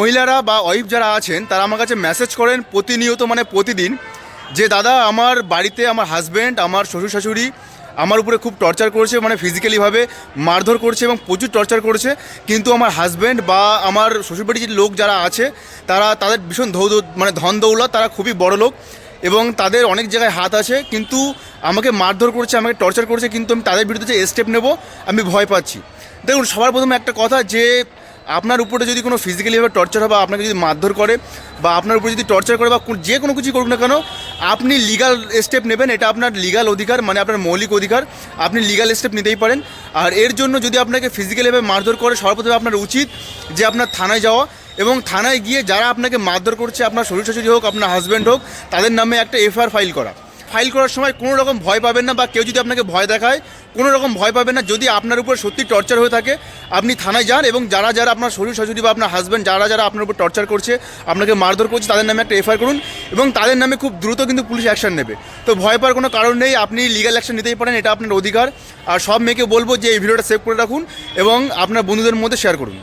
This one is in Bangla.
মহিলারা বা ওয়াইফ যারা আছেন, তারা আমার কাছে মেসেজ করেন প্রতিনিয়ত মানে প্রতিদিন যে, দাদা, আমার বাড়িতে আমার হাজব্যান্ড আমার শ্বশুর শাশুড়ি আমার উপরে খুব টর্চার করেছে মানে ফিজিক্যালিভাবে মারধর করছে এবং প্রচুর টর্চার করেছে। কিন্তু আমার হাজব্যান্ড বা আমার শ্বশুরবাড়ির লোক যারা আছে, তারা তাদের ভীষণ ধৌ মানে ধন দৌলত, তারা খুবই বড় লোক এবং তাদের অনেক জায়গায় হাত আছে। কিন্তু আমাকে মারধর করছে, আমাকে টর্চার করছে, কিন্তু আমি তাদের বিরুদ্ধে যে স্টেপ নেব, আমি ভয় পাচ্ছি। দেখুন, সবার প্রথমে একটা কথা যে আপনার উপরে যদি কোনো ফিজিক্যালিভাবে টর্চার হয় বা আপনাকে যদি মারধর করে বা আপনার উপরে যদি টর্চার করে বা যে কোনো কিছু করুক না কেন, আপনি লিগাল স্টেপ নেবেন, এটা আপনার লিগাল অধিকার মানে আপনার মৌলিক অধিকার, আপনি লিগাল স্টেপ নিতেই পারেন। আর এর জন্য যদি আপনাকে ফিজিক্যালিভাবে মারধর করে, সর্বপ্রথমে আপনার উচিত যে আপনার থানায় যাওয়া এবং থানায় গিয়ে যারা আপনাকে মারধর করছে, আপনার শ্বশুর শাশুড়ি হোক, আপনার হাজব্যান্ড হোক, তাদের নামে একটা এফআইআর ফাইল করা। ফাইল করার সময় কোনো রকম ভয় পাবেন না বা কেউ যদি আপনাকে ভয় দেখায়, কোনো রকম ভয় পাবেন না। যদি আপনার উপর সত্যি টর্চার হয়ে থাকে, আপনি থানায় যান এবং যারা যারা আপনার শ্বশুর শাশুড়ি বা আপনার হাজব্যান্ড যারা যারা আপনার উপর টর্চার করছে, আপনাকে মারধর করছে, তাদের নামে একটা এফআইআর করুন এবং তাদের নামে খুব দ্রুত কিন্তু পুলিশ অ্যাকশন নেবে। তো ভয় পাওয়ার কোনো কারণ নেই, আপনি লিগ্যাল অ্যাকশন নিতেই পারেন, এটা আপনার অধিকার। আর সব মেয়েকে বলব যে এই ভিডিওটা সেভ করে রাখুন এবং আপনার বন্ধুদের মধ্যে শেয়ার করুন।